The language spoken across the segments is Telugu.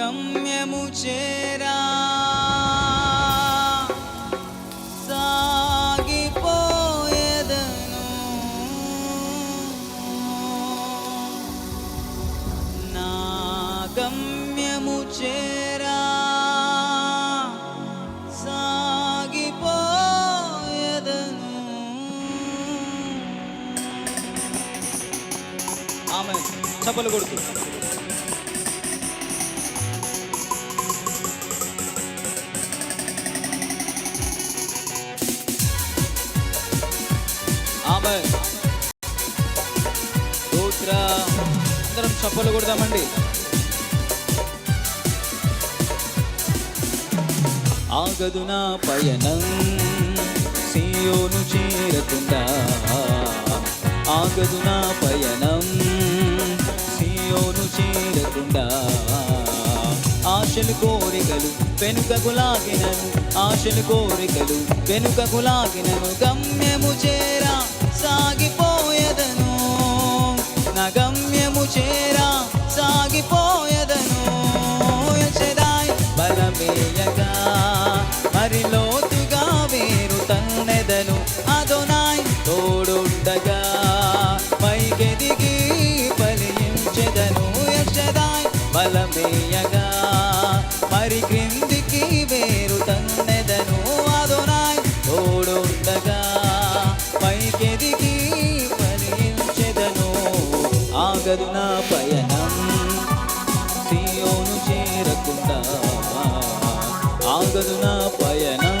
గమ్యము చేరా. సాగిపోయేదను. నా గమ్యము చేరా. సాగిపోయేదను. ఆమె చప్పలు కొడుతూ. ఆమె స్తోత్ర అందరం చప్పలు కొడదామండి. ఆగదు నా పయనం సీయోను చేరకుండా. ఆగదు నా పయనం సీయోను చేరకుండా. ఆశలు కోరికలు వెనుకకు లాగినను ఆశలు కోరికలు వెనుకకు లాగినను గమ్యము చేరా. సాగిపోయేదను. నా గమ్యము చేరా సాగిపోయేదను. యెషదాయ్ బలమేయగా మరి సాగదు నా పయనం. సియోను చేరకుండా ఆగదు నా పయనం.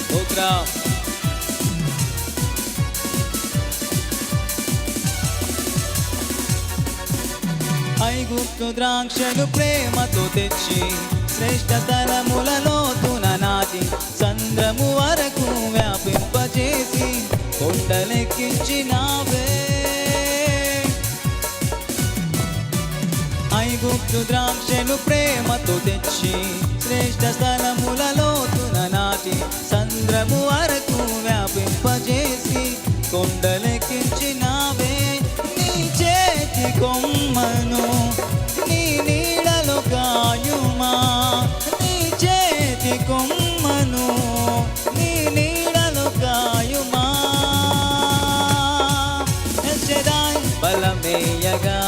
స్తోత్రం. గుర్తు ద్రాక్షలు ప్రేమతో తెచ్చి శ్రేష్ఠ తలములలో నాటి సంద్రము వరకు వ్యాపింపజేసి కొండలెక్కించినావే ఐగుప్తు ద్రాక్షలు ప్రేమతో తెచ్చి శ్రేష్ఠ చేయగా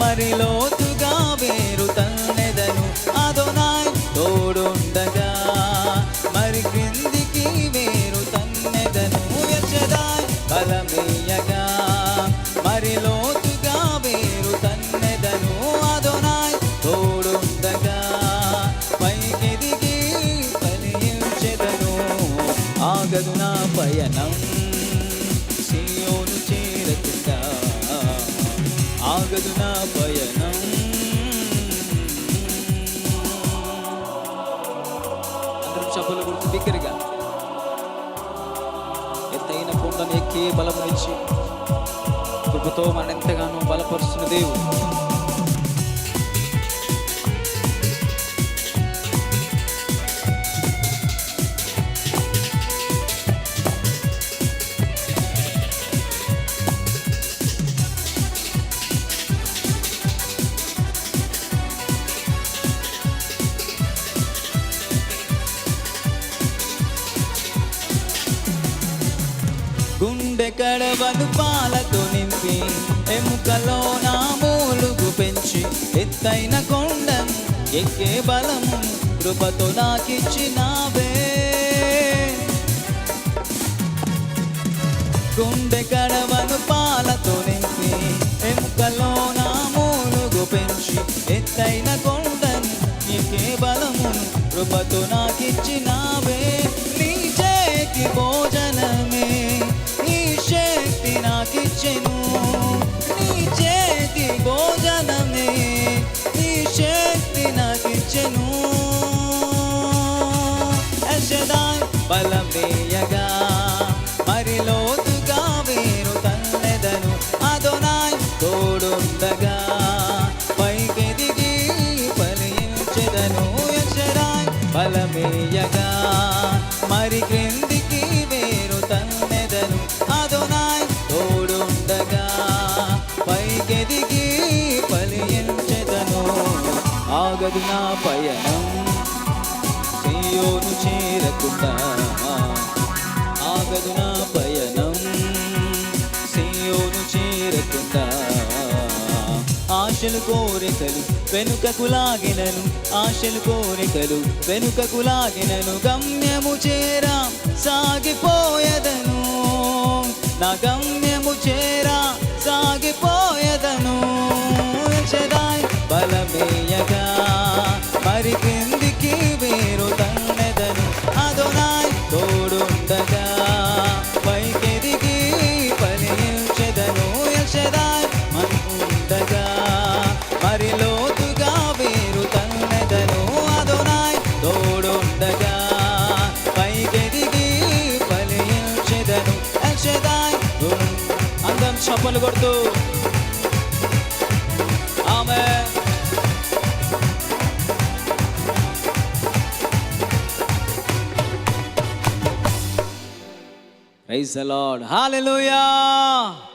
మరి లోతుగా వేరు తన్నెదను అదొనాయ్ తోడుండగా మరి క్రిందికి వేరు తన్నెదను ఎచ్చదాయ్ బలమేయగా మరి లోతుగా వేరు తన్నెదను అదొనాయ్ తోడుండగా పైకెదిగి ఫలించెదను ఆగదు నా పయనం. సీయోను ఆగదు నా పయనం. అందరూ చప్పలు గుర్తు దగ్గరగా ఎత్తైన కొండను ఎక్కి బలమునిచ్చి కృపతో మన ఎంతగానో బలపరుస్తున్న దేవుడు. గుండె పాలతో నింపి ఎముకలో నా మూలుగు పెంచి ఎత్తైన కొండం ఎక్కే బలము కృపతో నాకిచ్చినావే. గుండె కడవను పాలతో నింపి ఎముకలో నా మూలుగు పెంచి ఎత్తైన కొండం ఎక్కే బలమును కృపతో నాకిచ్చినావే. బలమేయగా. మరి క్రిందికి వేరు తన్నెదను. అదోనాయ్ తోడుండగా. పైకెదిగి పలించెదను ఆగదు నా పయనం. సియోను చేరకుండా. ఆగదు నా ఆశలు కోరికలు వెనుకకు లాగినను ఆశలు కోరికలు వెనుకకు లాగినను గమ్యము చేరా. Solo করতো Praise the Lord. Hallelujah.